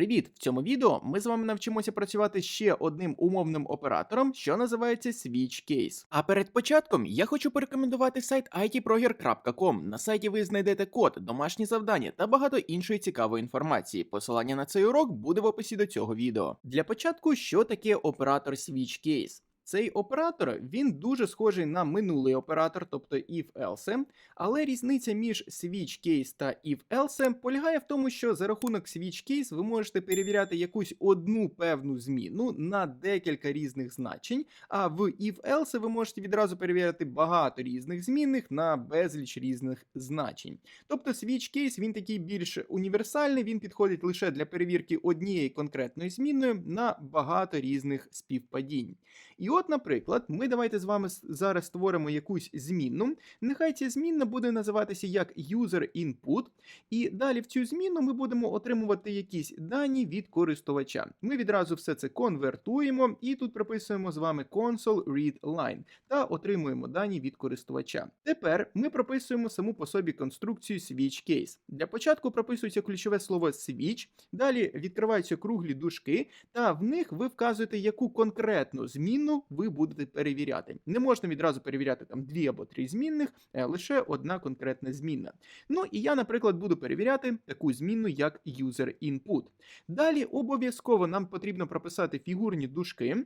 Привіт! В цьому відео ми з вами навчимося працювати ще одним умовним оператором, що називається Switch Case. А перед початком я хочу порекомендувати сайт itproger.com. На сайті ви знайдете код, домашні завдання та багато іншої цікавої інформації. Посилання на цей урок буде в описі до цього відео. Для початку, що таке оператор Switch Case? Цей оператор він дуже схожий на минулий оператор, тобто if-else, але різниця між switch case та if-else полягає в тому, що за рахунок switch case ви можете перевіряти якусь одну певну зміну на декілька різних значень, а в if-else ви можете відразу перевіряти багато різних змінних на безліч різних значень. Тобто switch case він такий більш універсальний, він підходить лише для перевірки однієї конкретної змінної на багато різних співпадінь. І от, наприклад, ми давайте з вами зараз створимо якусь змінну. Нехай ця змінна буде називатися як user input, і далі в цю зміну ми будемо отримувати якісь дані від користувача. Ми відразу все це конвертуємо і тут прописуємо з вами console read line та отримуємо дані від користувача. Тепер ми прописуємо саму по собі конструкцію switch case. Для початку прописується ключове слово switch, далі відкриваються круглі дужки, та в них ви вказуєте, яку конкретну змінну ви будете перевіряти. Не можна відразу перевіряти там дві або три змінних, е, лише одна конкретна змінна. Ну і я, наприклад, буду перевіряти таку змінну, як user input. Далі обов'язково нам потрібно прописати фігурні дужки.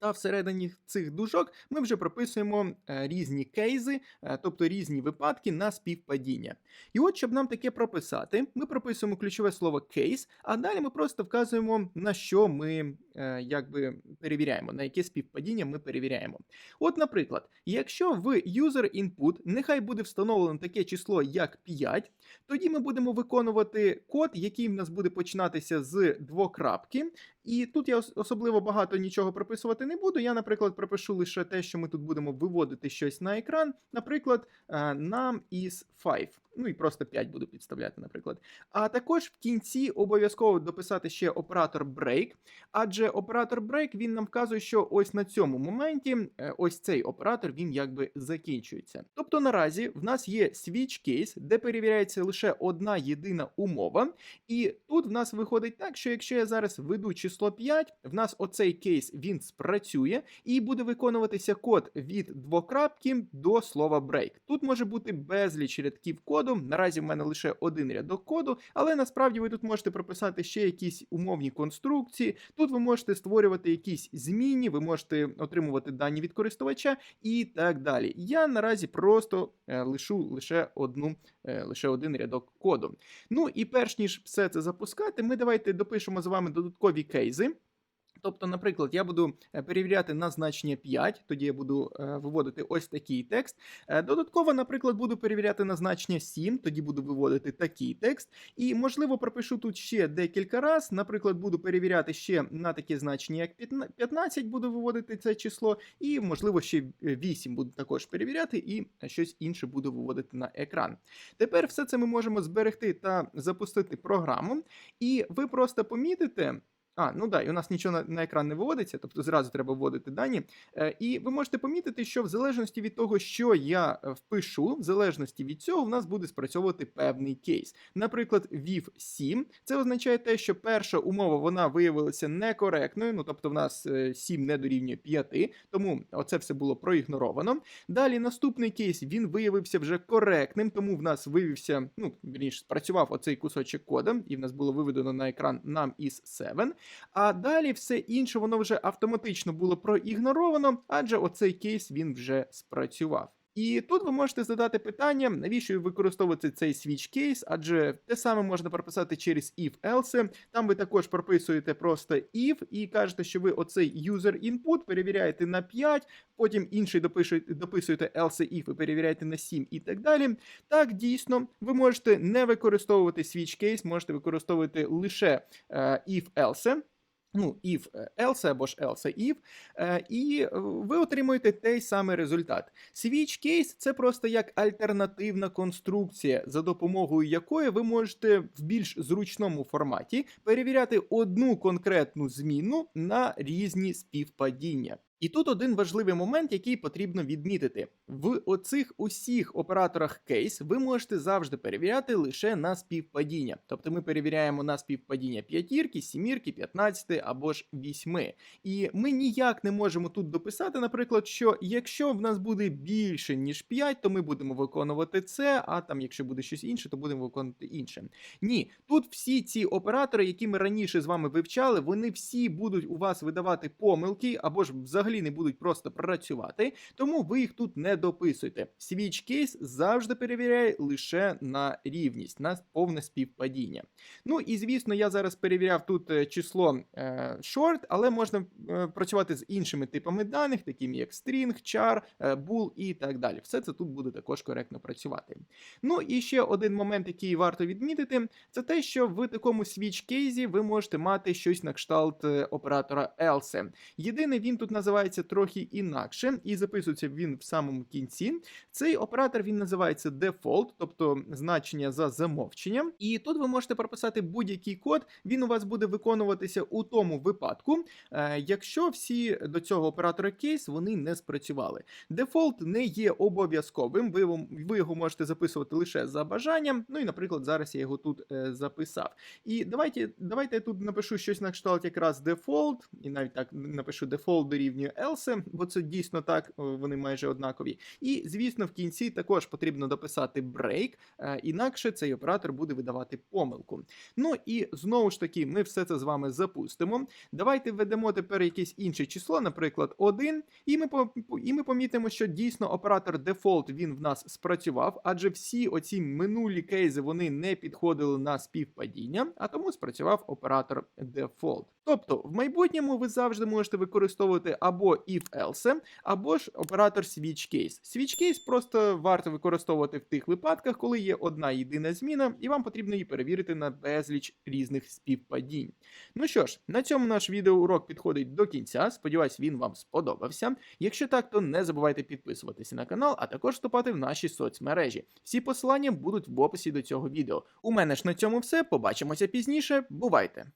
Та всередині цих дужок ми вже прописуємо е, різні кейси, е, тобто різні випадки на співпадіння. І от, щоб нам таке прописати, ми прописуємо ключове слово кейс, а далі ми просто вказуємо, на що ми е, якби перевіряємо, на яке співпадіння ми перевіряємо. От, наприклад, якщо в user input нехай буде встановлено таке число, як 5, тоді ми будемо виконувати код, який в нас буде починатися з двокрапки. І тут я особливо багато нічого прописувати не буду. Я, наприклад, пропишу лише те, що ми тут будемо виводити щось на екран. Наприклад, е, нам із 5. Ну і просто 5 буду підставляти, наприклад. А також в кінці обов'язково дописати ще оператор break, адже оператор break він нам вказує, що ось на цьому моменті е, ось цей оператор він якби закінчується. Тобто наразі в нас є switch case, де перевіряється лише одна єдина умова. І тут в нас виходить так, що якщо я зараз введу число 5, в нас оцей кейс він спрацює і буде виконуватися код від двокрапки до слова break. Тут може бути безліч рядків коду. Наразі в мене лише один рядок коду, але насправді ви тут можете прописати ще якісь умовні конструкції. Тут ви можете створювати якісь змінні, ви можете отримувати дані від користувача і так далі. Я наразі просто е, лишу лише одну, е, лише один рядок коду. Ну і перш ніж все це запускати, ми давайте допишемо з вами додаткові кейси. Тобто, наприклад, я буду е, перевіряти на значення 5, тоді я буду е, виводити ось такий текст. Е, Додатково, наприклад, буду перевіряти на значення 7, тоді буду виводити такий текст. І, можливо, пропишу тут ще декілька разів. Наприклад, буду перевіряти ще на таке значення, як 15 15, буду виводити це число, і, можливо, ще 8 буду також перевіряти, і щось інше буду виводити на екран. Тепер все це ми можемо зберегти та запустити програму. І ви просто помітите. А, ну да, і у нас нічого на, на екран не виводиться, тобто зразу треба вводити дані. Е, і ви можете помітити, що в залежності від того, що я е, впишу, в залежності від цього, в нас буде спрацьовувати певний кейс. Наприклад, VIV 7. Це означає те, що перша умова вона виявилася некоректною, ну тобто в нас е, 7 не дорівнює 5, тому оце все було проігноровано. Далі наступний кейс він виявився вже коректним, тому в нас виявився, ну вірніше, спрацював оцей кусочок кода, і в нас було виведено на екран нам із 7. А далі все інше воно вже автоматично було проігноровано, адже оцей кейс він вже спрацював. І тут ви можете задати питання, навіщо використовувати цей switch case, адже те саме можна прописати через if-else. Там ви також прописуєте просто if і кажете, що ви оцей user input перевіряєте на 5, потім інший допишуєте, дописуєте else if і перевіряєте на 7 і так далі. Так, дійсно, ви можете не використовувати switch case, можете використовувати лише е, if-else. Ну, if е, else або ж else if, е, і е, ви отримуєте той самий результат. Switch case це просто як альтернативна конструкція, за допомогою якої ви можете в більш зручному форматі перевіряти одну конкретну зміну на різні співпадіння. І тут один важливий момент, який потрібно відмітити: в оцих усіх операторах кейс ви можете завжди перевіряти лише на співпадіння. Тобто ми перевіряємо на співпадіння п'ятірки, сімірки, 15 або ж 8. І ми ніяк не можемо тут дописати, наприклад, що якщо в нас буде більше ніж 5, то ми будемо виконувати це, а там, якщо буде щось інше, то будемо виконувати інше. Ні, тут всі ці оператори, які ми раніше з вами вивчали, вони всі будуть у вас видавати помилки або ж взагалі не будуть просто працювати, тому ви їх тут не дописуйте. Switch case завжди перевіряє лише на рівність, на повне співпадіння. Ну і звісно, я зараз перевіряв тут е, число е, short, але можна е, працювати з іншими типами даних, такими як string, char, е, bool і так далі. Все це тут буде також коректно працювати. Ну і ще один момент, який варто відмітити, це те, що в такому switch кейзі ви можете мати щось на кшталт е, оператора else. Єдине, він тут називається трохи інакше, і записується він в самому кінці. Цей оператор він називається default, тобто значення за замовченням. І тут ви можете прописати будь-який код, він у вас буде виконуватися у тому випадку, е, якщо всі до цього оператора кейс вони не спрацювали. Дефолт не є обов'язковим, ви, його- можете записувати лише за бажанням. Ну і, наприклад, зараз я його тут е, записав. І давайте, давайте я тут напишу щось на кшталт якраз default, і навіть так напишу default дорівнює else, бо це дійсно так, вони майже однакові. І, звісно, в кінці також потрібно дописати break, е, інакше цей оператор буде видавати помилку. Ну і знову ж таки, ми все це з вами запустимо. Давайте введемо тепер якесь інше число, наприклад, 1, і ми, і ми помітимо, що дійсно оператор default він в нас спрацював, адже всі оці минулі кейси вони не підходили на співпадіння, а тому спрацював оператор default. Тобто, в майбутньому ви завжди можете використовувати або if-else, або ж оператор switch case. Switch case просто варто використовувати в тих випадках, коли є одна єдина зміна, і вам потрібно її перевірити на безліч різних співпадінь. Ну що ж, на цьому наш відеоурок підходить до кінця. Сподіваюсь, він вам сподобався. Якщо так, то не забувайте підписуватися на канал, а також вступати в наші соцмережі. Всі посилання будуть в описі до цього відео. У мене ж на цьому все. Побачимося пізніше. Бувайте!